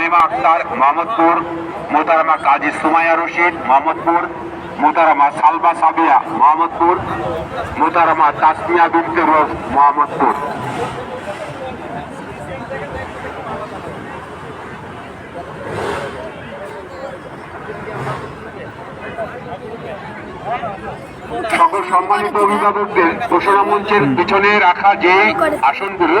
আক্তার মোহাম্মদপুর, মোতারামা কাজী সুমাইয়া রশিদ মোহাম্মদপুর, মোতারামা সালবা সাবিয়া মোহাম্মদপুর, মোতারামা তাসমিয়া বিনতে রোজ মোহাম্মদপুর। সকল সম্মানিত অভিভাবকদের ঘোষণা মঞ্চের পিছনে রাখা যে আসনগুলো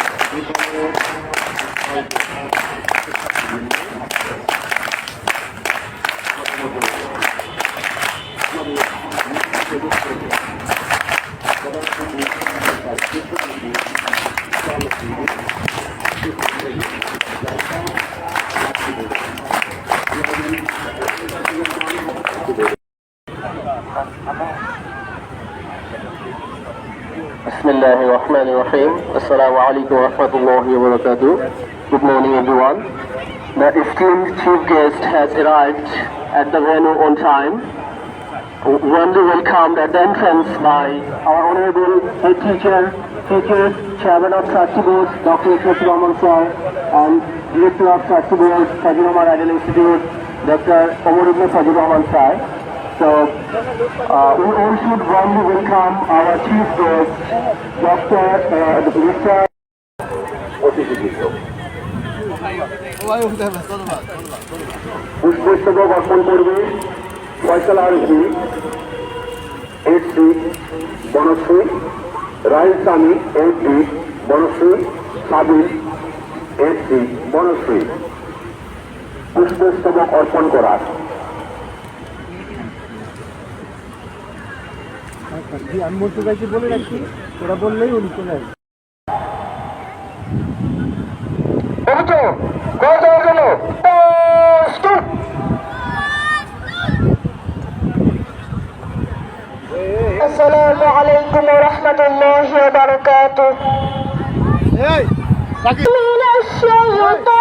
Thank you. বিসমিল্লাহ রহমান রহিম আসসালামু আলাইকুম রহমতুল্লাহ বরকাতু Good morning, everyone. The esteemed chief guest has arrived at the venue on time. Warmly welcomed at the entrance by our honorable head teacher, teachers, chairman of trustee Dr. Ishwati Raman sir, and director of trustee board, Sajid Omar Institute, Dr. Omar Ibn Sajid sir. So, uh, we all should warmly welcome our chief guest, Dr. Uh, Mr. অর্পণ করবে ফয়সালা আরজি HC Banashree রায়স্বামী HD Banashree সাবিল HC Banashree পুষ্পস্তবক অর্পণ করার আমি আমি মোর্তুদাকে বলে রাখছি ওরা বললেই উনি চলে আসবে। আসসালামু আলাইকুম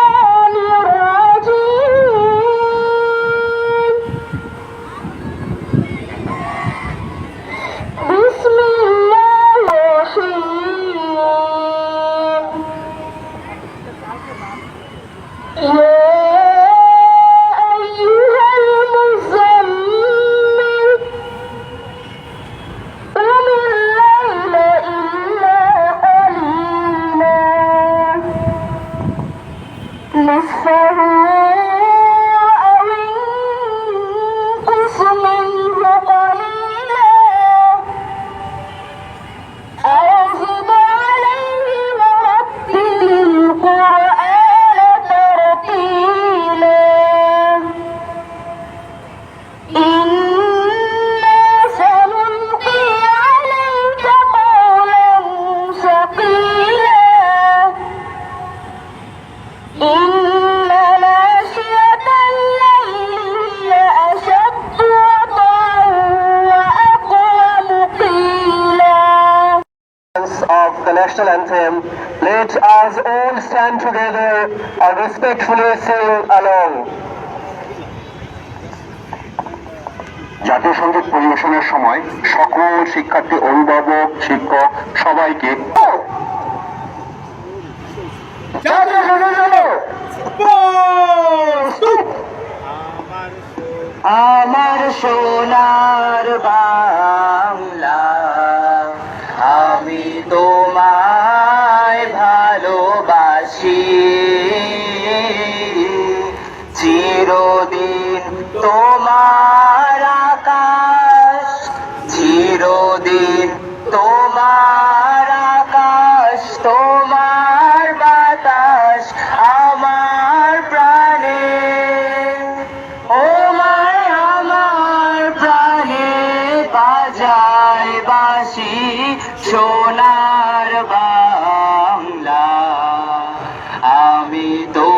Yeah. National anthem, let us all stand together and respectfully sing along. জাতীয় সংগীত পরিবেশনের সময় সকল শিক্ষার্থী অভিভাবক শিক্ষক সবাইকে আমার সোনার বাংলা আমি তোমায় আমি তো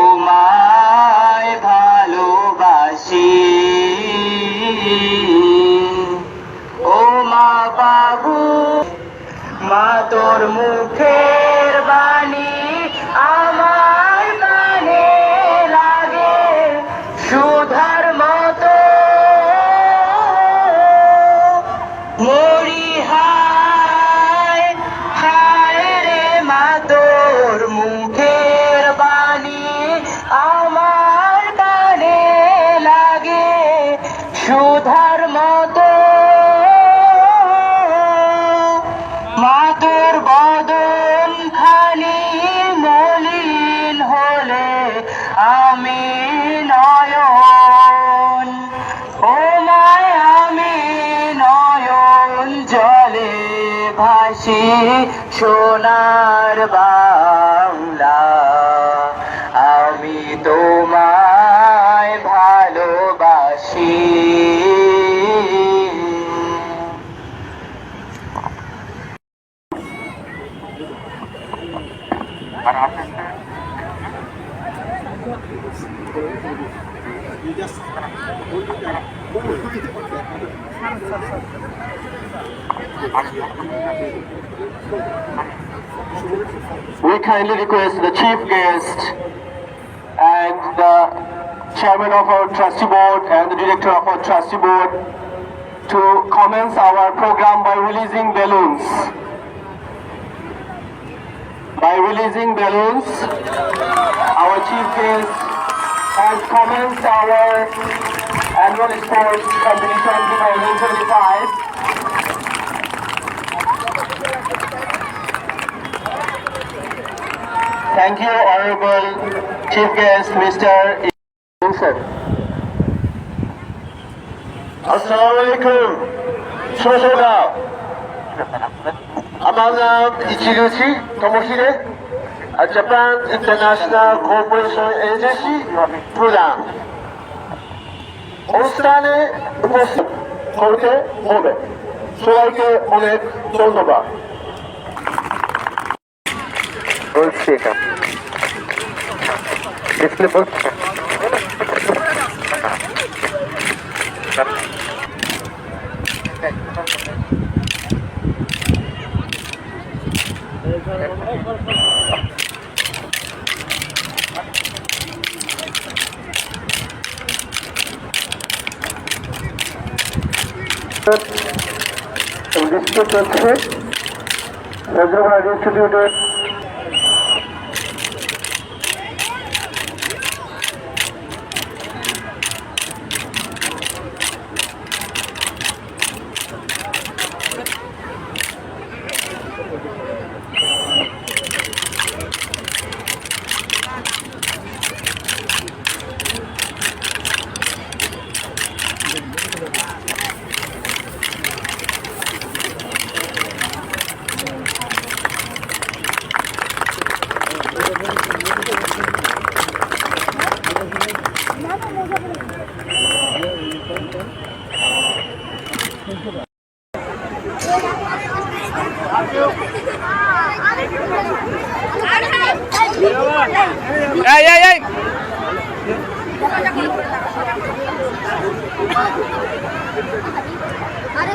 সুধার মতো মা তোর বদন খানি মলিন হলে আমি নয়ন। ও মায়, আমি নয়ন জলে ভাসি সোনার Bangla We kindly request the chief guest and the chairman of our trustee board and the director of our trustee board to commence our program by releasing balloons. By releasing balloons, our chief guest has commenced our annual sports competition 2025. Thank you, Honorable Chief Guest, Mr. Sir. Assalamu alaikum. Among them, Ichirushi Tomohide, a Japan International Cooperation Agency program. Ostane Umosu, Kote Obe, Sorake One Chondoba. Bolsheka. Display Bolsheka. Display চলছে ইনস্টিটিউটের ఏయ్ ఏయ్ ఏయ్ అరే